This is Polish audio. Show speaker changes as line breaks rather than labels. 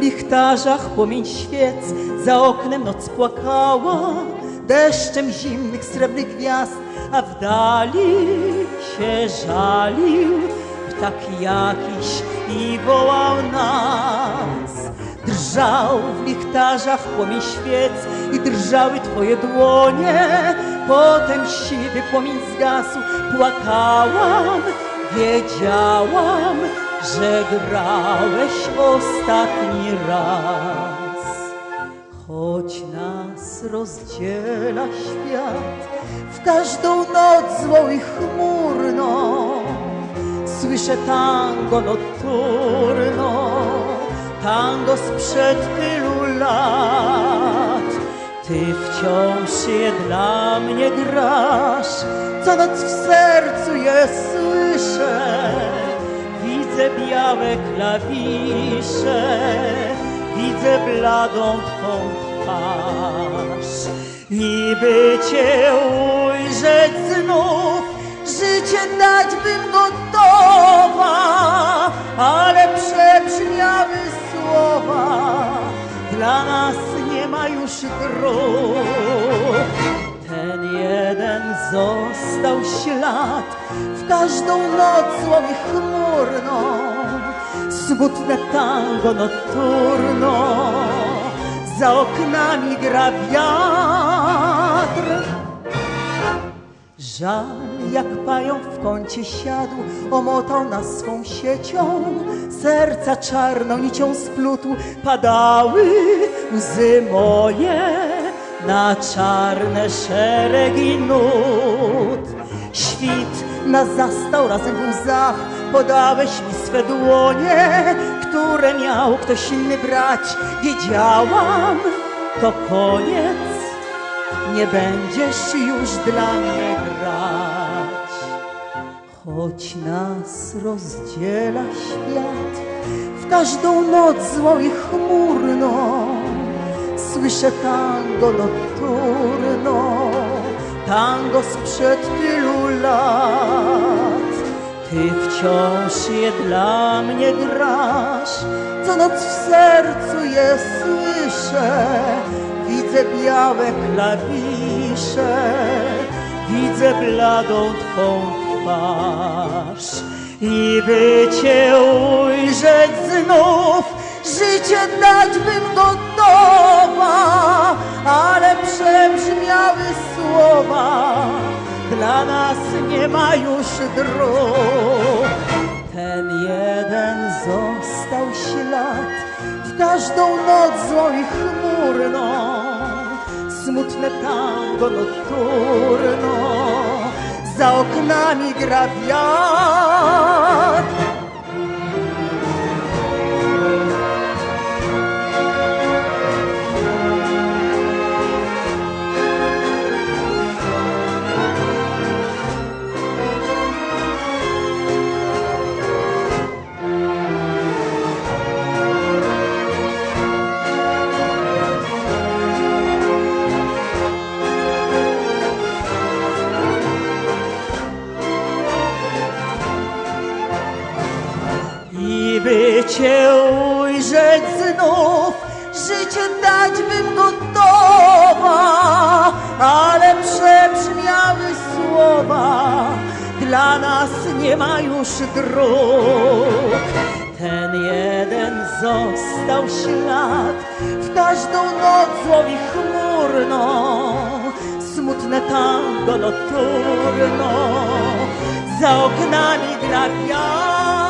lichtarzach płomień świec, za oknem noc płakała, deszczem zimnych srebrnych gwiazd, a w dali się żalił ptak jakiś i wołał nas. Drżał w lichtarzach płomień świec i drżały twoje dłonie. Potem siwy płomień zgasł, płakałam, wiedziałam, że grałeś ostatni raz. Choć nas rozdziela świat w każdą noc złą i chmurną, słyszę tango nocturno, tango sprzed tylu lat. Ty wciąż je dla mnie grasz, co noc w sercu je słyszę. Widzę białe klawisze, widzę bladą Twą twarz. I by Cię ujrzeć znów, życie dać bym gotowa, ale przebrzmiały słowa, dla nas ma już dróg. Ten jeden został ślad w każdą noc złą i chmurną. Smutne tango nocturno, za oknami gra wiatr. Żal jak pająk w kącie siadł, omotał nas swą siecią, serca czarną nicią splutł, padały łzy moje na czarne szeregi nut. Świt nas zastał razem w łzach, podałeś mi swe dłonie, które miał ktoś inny brać. Wiedziałam, to koniec nie będziesz już dla mnie grać. Choć nas rozdziela świat w każdą noc złą i chmurną, słyszę tango nocturno, tango sprzed tylu lat. Ty wciąż je dla mnie grasz, co noc w sercu je słyszę. Widzę białe klawisze, widzę bladą Twą twarz. I by Cię ujrzeć znów, życie dać bym gotowa, ale przebrzmiały słowa, dla nas nie ma już dróg. Ten jeden został ślad w każdą noc złą i chmurną. Smutne tango nocturno, za oknami gra wiatr. Cię ujrzeć znów, życie dać bym gotowa, ale przebrzmiały słowa, dla nas nie ma już dróg. Ten jeden został ślad w każdą noc złą i chmurną, smutne tango nocturno, za oknami gra wiatr.